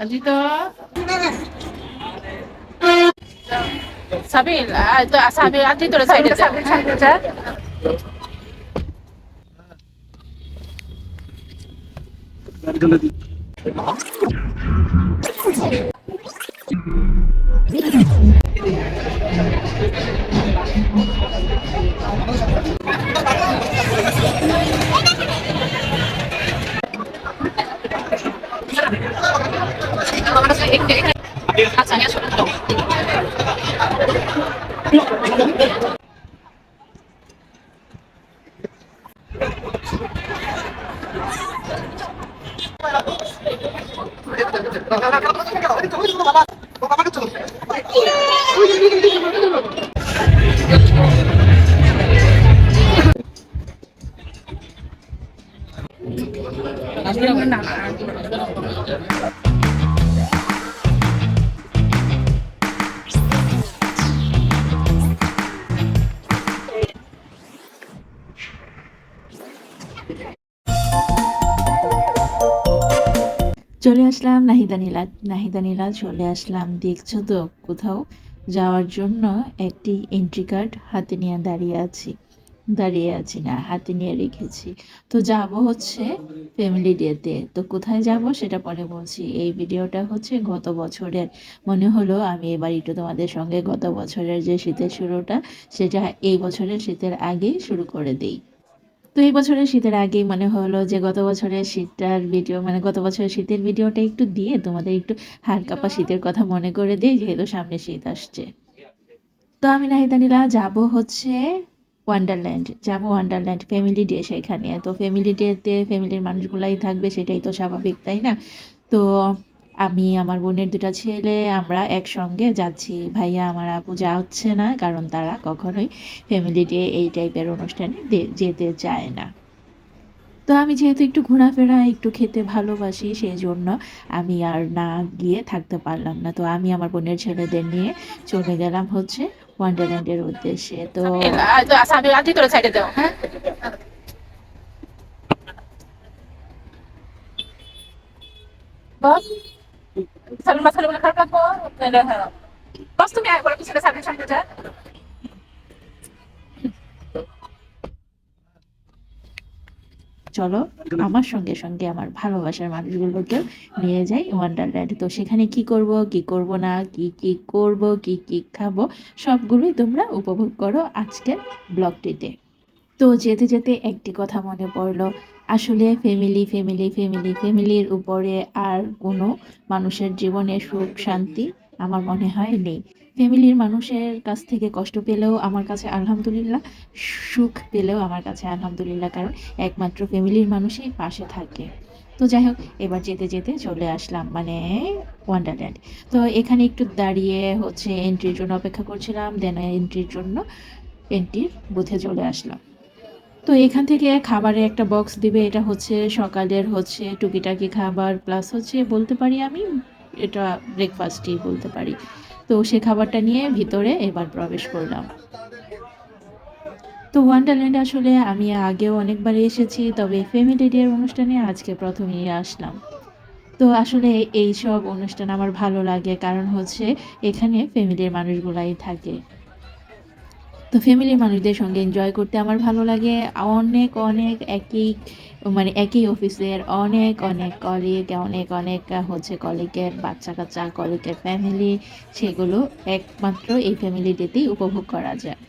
Pancito. Sabil, ah, itu asal sabi, hati tu ah, saya ah, dia. Sabil, Sabil, Sabil, Sabil, 老师，我哪儿？চলে আসলাম, নাহিদা নীলা নাহিদা চলে আসলাম। দেখছ তো, কোথাও যাওয়ার জন্য একটি এন্ট্রি কার্ড হাতে নিয়ে দাঁড়িয়ে আছি দাঁড়িয়ে আছি না, হাতে নিয়ে রেখেছি। তো যাব হচ্ছে ফ্যামিলি ডেতে তো কোথায় যাব সেটা পরে বলছি। এই ভিডিওটা হচ্ছে গত বছরের, মনে হলো আমি এবার একটু তোমাদের সঙ্গে গত বছরের যে শীতের শুরুটা, সেটা এই বছরের শীতের আগেই শুরু করে দিই। তো এই বছরের শীতের আগেই মনে হলো যে গত বছরের শীতটার ভিডিও মানে গত বছরের শীতের ভিডিওটা একটু দিয়ে তোমাদের একটু হাড় কাঁপা শীতের কথা মনে করে দিই যেহেতু সামনে শীত আসছে। তো আমি নাহিদা নীলা যাব হচ্ছে ওয়ান্ডারল্যান্ড যাব ওয়ান্ডারল্যান্ড ফ্যামিলি ডে সেখানে। তো ফ্যামিলি ডেতে ফ্যামিলির মানুষগুলাই থাকবে সেটাই তো স্বাভাবিক তাই না? তো আমি আমার বোনের দুটা ছেলে আমরা একসঙ্গে যাচ্ছি। ভাইয়া আমার আপু যা হচ্ছে না কারণ তারা কখনোই ফ্যামিলি ডে এই টাইপের অনুষ্ঠানে যেতে চায় না। তো আমি যেহেতু একটু ঘোরাফেরা একটু খেতে ভালোবাসি সেই জন্য আমি আর না গিয়ে থাকতে পারলাম না। তো আমি আমার বোনের ছেলেদের নিয়ে চলে গেলাম হচ্ছে ওয়ান্ডারল্যান্ডের উদ্দেশ্যে। তো Ah, ko. Boss, তুমি একবার সামনে যা চলো আমার সঙ্গে সঙ্গে আমার ভালোবাসার মানুষগুলোকেও নিয়ে যাই ওয়ান্ডারল্যান্ড তো সেখানে কি করব কি করব না কি কি করব কি কি খাব সবগুলোই তোমরা উপভোগ করো আজকের ব্লগটিতে। তো যেতে যেতে একটি কথা মনে পড়ল। আসলে ফ্যামিলি ফ্যামিলি ফ্যামিলি ফ্যামিলির উপরে আর কোনো মানুষের জীবনে সুখ, শান্তি আমার মনে হয় নেই। ফ্যামিলির মানুষের কাছ থেকে কষ্ট পেলেও আমার কাছে আলহামদুলিল্লাহ, সুখ পেলেও আমার কাছে আলহামদুলিল্লাহ, কারণ একমাত্র ফ্যামিলির মানুষই পাশে থাকে। তো যাই হোক, এবার যেতে যেতে চলে আসলাম মানে ওয়ান্ডারল্যান্ড তো এখানে একটু দাঁড়িয়ে হচ্ছে এন্ট্রির জন্য অপেক্ষা করছিলাম দেন এন্ট্রির জন্য এন্ট্রির বুথে চলে আসলাম। তো এখান থেকে খাবারের একটা বক্স দিবে, এটা হচ্ছে সকালের হচ্ছে টুকিটাকি খাবার প্লাস হচ্ছে বলতে পারি আমি, এটা ব্রেকফাস্টই বলতে পারি। তো সে খাবারটা নিয়ে ভিতরে এবার প্রবেশ করলাম। তো ওয়ান্ডারল্যান্ড আসলে আমি আগেও অনেকবার এসেছি, তবে ফ্যামিলি ডে অনুষ্ঠানে আজকে প্রথমেই আসলাম। তো আসলে এই সব অনুষ্ঠান আমার ভালো লাগে, কারণ হচ্ছে এখানে ফ্যামিলির মানুষগুলাই থাকে। তো ফ্যামিলির মানুষদের সঙ্গে এনজয় করতে আমার ভালো লাগে। অনেক অনেক একই মানে একই অফিসের অনেক অনেক কলিগ অনেক অনেক হচ্ছে কলিগের বাচ্চা কাচ্চা কলিগের ফ্যামিলি সেগুলো একমাত্র এই ফ্যামিলি ডেতেই উপভোগ করা যায়।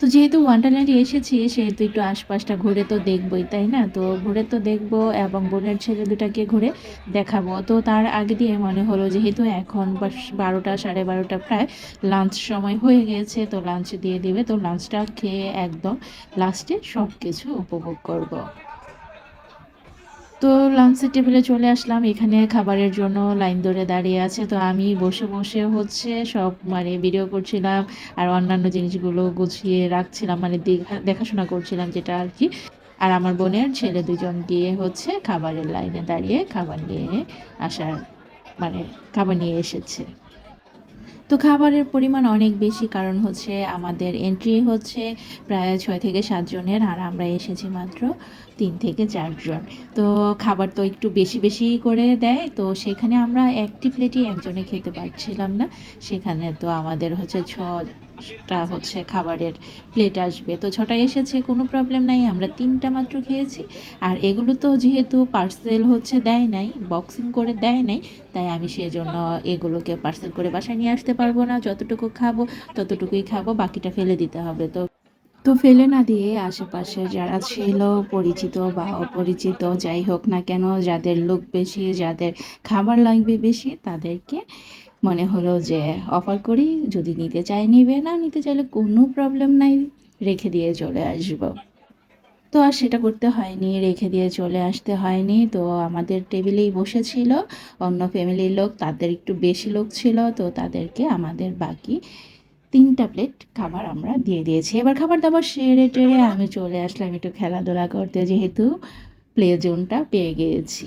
তো যেহেতু ওয়ান্ডারল্যান্ডে এসেছি, সেহেতু একটু আশপাশটা ঘুরে তো দেখবোই, তাই না? তো ঘুরে তো দেখব এবং বোনের ছেলে দুটাকে ঘুরে দেখাবো। তো তার আগে দিয়ে মনে হলো যেহেতু এখন বারোটা, সাড়ে বারোটা প্রায় লাঞ্চ সময় হয়ে গেছে, তো লাঞ্চ দিয়ে দিবে। তো লাঞ্চটা খেয়ে একদম লাস্টে সব কিছু উপভোগ করব। তো লাঞ্চের টেবিলে চলে আসলাম। এখানে খাবারের জন্য লাইন ধরে দাঁড়িয়ে আছে। তো আমি বসে বসে হচ্ছে সব মানে ভিডিও করছিলাম আর অন্যান্য জিনিসগুলো গুছিয়ে রাখছিলাম। মানে দেখা- দেখাশোনা করছিলাম যেটা আর কি। আর আমার বোনের ছেলে দুজন গিয়ে হচ্ছে খাবারের লাইনে দাঁড়িয়ে খাবার নিয়ে আসার মানে খাবার নিয়ে এসেছে। তো খাবারের পরিমাণ অনেক বেশি, কারণ হচ্ছে আমাদের এন্ট্রি হচ্ছে প্রায় ছয় থেকে সাতজনের আর আমরা এসেছি মাত্র তিন থেকে চারজন তো খাবার তো একটু বেশি বেশি করে দেয়, তো সেখানে আমরা একটি প্লেটই একজনে খেতে পারছিলাম না। সেখানে তো আমাদের হচ্ছে ছটা হচ্ছে খাবারের প্লেট আসবে। তো ছটা এসেছে, কোনো প্রবলেম নাই, আমরা তিনটা মাত্র খেয়েছি। আর এগুলো তো যেহেতু পার্সেল হচ্ছে দেয় নাই বক্সিং করে দেয় নাই, তাই আমি সেজন্য এগুলোকে পার্সেল করে বাসায় নিয়ে আসতে পারব না। যতটুকু খাব, ততটুকুই খাব, বাকিটা ফেলে দিতে হবে। তো তো ফেলে না দিয়ে আশেপাশে যারা ছিল, পরিচিত বা অপরিচিত, যাই হোক না কেন, যাদের লোক বেশি, যাদের খাবার লাগবে বেশি, তাদেরকে মনে হলো যে অফার করি, যদি নিতে চাই নিবে না, নিতে চাইলে কোনো প্রবলেম নাই, রেখে দিয়ে চলে আসব। তো আর সেটা করতে হয়নি, রেখে দিয়ে চলে আসতে হয়নি। তো আমাদের টেবিলেই বসেছিল অন্য ফ্যামিলির লোক, তাদের একটু বেশি লোক ছিল, তো তাদেরকে আমাদের বাকি তিনটা প্লেট খাবার আমরা দিয়ে দিয়েছি। এবার খাবার দাবার সেরে টেরে আমি চলে আসলাম একটু খেলাধুলা করতে, যেহেতু প্লে জোনটা পেয়ে গিয়েছি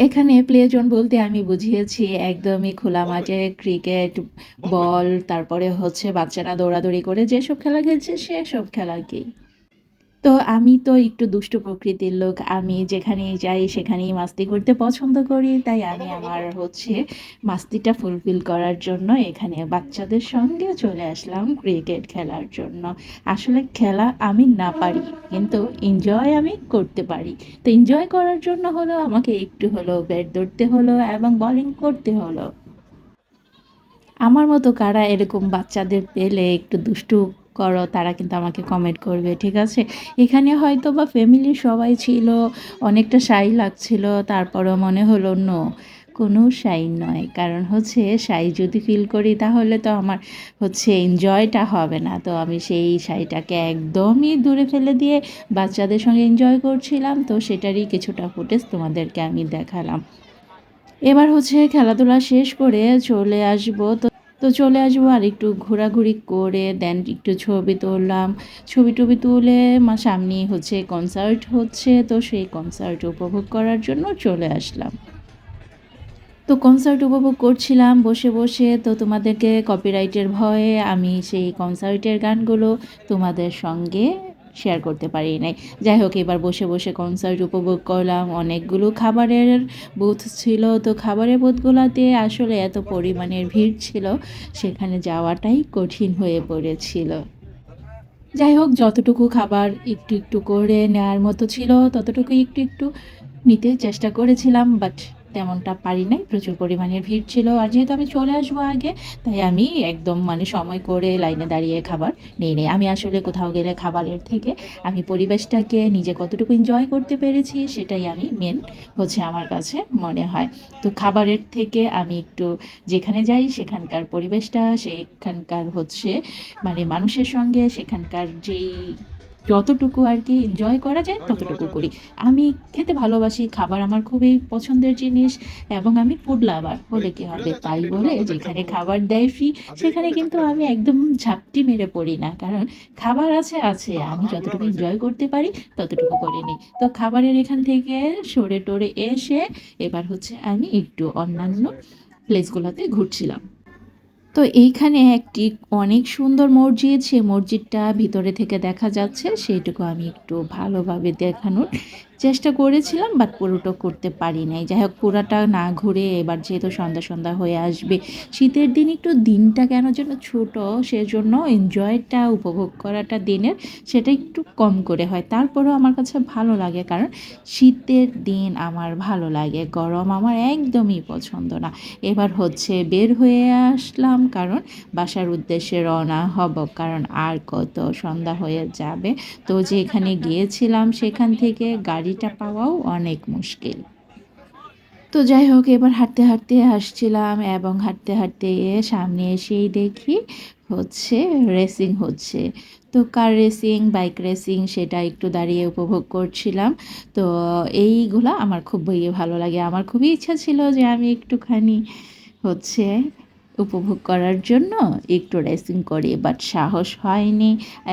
এখানে প্লে জোন বলতে আমি বুঝিয়েছি একদমই খোলা মাঠে ক্রিকেট, বল, তারপরে হচ্ছে বাচ্চারা দৌড়াদৌড়ি করে যেসব খেলা খেলছে সেসব খেলাকেই। তো আমি তো একটু দুষ্টু প্রকৃতির লোক। আমি যেখানেই যাই, সেখানেই মাস্তি করতে পছন্দ করি। তাই আমি আমার হচ্ছে মাস্তিটা ফুলফিল করার জন্য এখানে বাচ্চাদের সঙ্গে চলে আসলাম ক্রিকেট খেলার জন্য। আসলে খেলা আমি না পারি, কিন্তু এনজয় আমি করতে পারি। তো এনজয় করার জন্য হলো আমাকে একটু হলো ব্যাট ধরতে হলো এবং বলিং করতে হলো। আমার মতো কারা এরকম বাচ্চাদের পেলে একটু দুষ্টু করো, তারা কিন্তু আমাকে কমেন্ট করবে, ঠিক আছে? এখানে হয়তো বা ফ্যামিলির সবাই ছিল, অনেকটা সাই লাগছিল, তারপরও মনে হলো, নো, কোনো সাই নয়। কারণ হচ্ছে শাই যদি ফিল করি, তাহলে তো আমার হচ্ছে এনজয়টা হবে না। তো আমি সেই শাইটাকে একদমই দূরে ফেলে দিয়ে বাচ্চাদের সঙ্গে এনজয় করছিলাম, তো সেটারই কিছুটা ফুটেজ তোমাদেরকে আমি দেখালাম। এবার হচ্ছে খেলাধুলা শেষ করে চলে আসব, তো তো চলে আসব আর একটু ঘোরাঘুরি করে দেন একটু ছবি তুললাম। ছবি টবি তুলে মা সামনে হচ্ছে কনসার্ট হচ্ছে, তো সেই কনসার্ট উপভোগ করার জন্য চলে আসলাম। তো কনসার্ট উপভোগ করছিলাম, বসে বসে। তো তোমাদেরকে কপিরাইটের ভয়ে আমি সেই কনসার্টের গানগুলো তোমাদের সঙ্গে শেয়ার করতে পারি নাই। যাই হোক, এবার বসে বসে কনসার্ট উপভোগ করলাম। অনেকগুলো খাবারের বুথ ছিল। তো খাবারের বুথগুলোতে আসলে এত পরিমাণের ভিড় ছিল, সেখানে যাওয়াটাই কঠিন হয়ে পড়েছিল। যাই হোক, যতটুকু খাবার একটু একটু করে নেওয়ার মতো ছিল ততটুকু একটু একটু নিতে চেষ্টা করেছিলাম বাট তেমনটা পারি নাই, প্রচুর পরিমাণের ভিড় ছিল আর যেহেতু আমি চলে আসব আগে, তাই আমি একদম মানে সময় করে লাইনে দাঁড়িয়ে খাবার নিই নেই। আমি আসলে কোথাও গেলে খাবারের থেকে আমি পরিবেশটাকে, নিজে কতটুকু এনজয় করতে পেরেছি সেটাই আমি মেন হচ্ছে আমার কাছে মনে হয়। তো খাবারের থেকে আমি একটু যেখানে যাই সেখানকার পরিবেশটা, সেখানকার হচ্ছে মানে মানুষের সঙ্গে, সেখানকার যেই যতটুকু আর কি এনজয় করা যায়, ততটুকু করি। আমি খেতে ভালোবাসি, খাবার আমার খুবই পছন্দের জিনিস এবং আমি ফুড লাভার হলে কি হবে? তাই বলে যেখানে খাবার দেয় ফ্রি সেখানে কিন্তু আমি একদম ঝাপটি মেরে পড়ি না। কারণ খাবার আছে আছে। আমি যতটুকু এনজয় করতে পারি, ততটুকু করে নিই। তো খাবারের এখান থেকে সরে টরে এসে এবার হচ্ছে আমি একটু অন্যান্য প্লেসগুলোতে ঘুরছিলাম। তো এইখানে একটি অনেক সুন্দর মসজিদ, সেই মসজিদটা ভিতরে থেকে দেখা যাচ্ছে। সেইটুকু আমি একটু ভালোভাবে দেখানোর চেষ্টা করেছিলাম বাট পুরোটা করতে পারি নাই। যাই হোক, পুরাটা না ঘুরে এবার যেহেতু সন্ধ্যা সন্ধ্যা হয়ে আসবে, শীতের দিন একটু দিনটা কেন যেন ছোটো, সেজন্য এনজয়টা উপভোগ করাটা দিনের, সেটা একটু কম করে হয়। তারপরেও আমার কাছে ভালো লাগে, কারণ শীতের দিন আমার ভালো লাগে, গরম আমার একদমই পছন্দ না। এবার হচ্ছে বের হয়ে আসলাম, কারণ বাসার উদ্দেশ্যে রওনা হব, কারণ আর কত সন্ধ্যা হয়ে যাবে। তো যেখানে গিয়েছিলাম সেখান থেকে গাড়িটা পাওয়াও অনেক মুশকিল। তো যাই হোক, এবার হাঁটতে হাঁটতে আসছিলাম এবং হাঁটতে হাঁটতে সামনে এসেই দেখি হচ্ছে রেসিং হচ্ছে। তো কার রেসিং বাইক রেসিং সেটা একটু দাঁড়িয়ে উপভোগ করছিলাম। তো এইগুলো আমার খুবই ভালো লাগে। আমার খুবই ইচ্ছা ছিল যে আমি একটুখানি হচ্ছে উপভোগ করার জন্য একটু রেসিং করি বাট সাহস হয়নি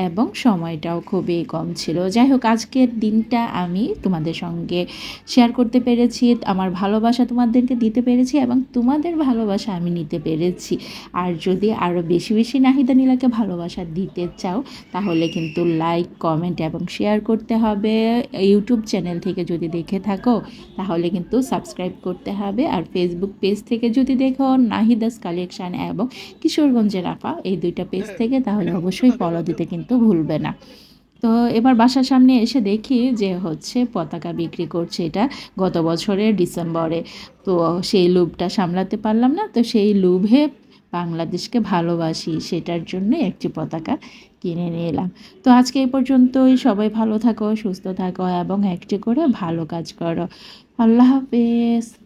এবং সময়টাও খুবই কম ছিল। যাই হোক আজকের দিনটা আমি তোমাদের সঙ্গে শেয়ার করতে পেরেছি, আমার ভালোবাসা তোমাদেরকে দিতে পেরেছি এবং তোমাদের ভালোবাসা আমি নিতে পেরেছি। আর যদি আরও বেশি বেশি নাহিদা নীলাকে ভালোবাসা দিতে চাও, তাহলে কিন্তু লাইক কমেন্ট এবং শেয়ার করতে হবে। ইউটিউব চ্যানেল থেকে যদি দেখে থাকো, তাহলে কিন্তু সাবস্ক্রাইব করতে হবে। আর ফেসবুক পেজ থেকে যদি দেখো, নাহিদাস কালেকশান এবং কিশোরগঞ্জের আপা, এই দুইটা পেজ থেকে তাহলে অবশ্যই ফলো দিতে কিন্তু ভুলবে না। তো এবার বাসার সামনে এসে দেখি যে হচ্ছে পতাকা বিক্রি করছে এটা গত বছরের ডিসেম্বরে। তো সেই লোভটা সামলাতে পারলাম না, তো সেই লোভে বাংলাদেশকে ভালোবাসি, সেটার জন্য একটি পতাকা কিনে নিয়ে এলাম তো আজকে এই পর্যন্তই, সবাই ভালো থাকো, সুস্থ থাকো এবং একটি করে ভালো কাজ করো। আল্লাহ হাফেজ।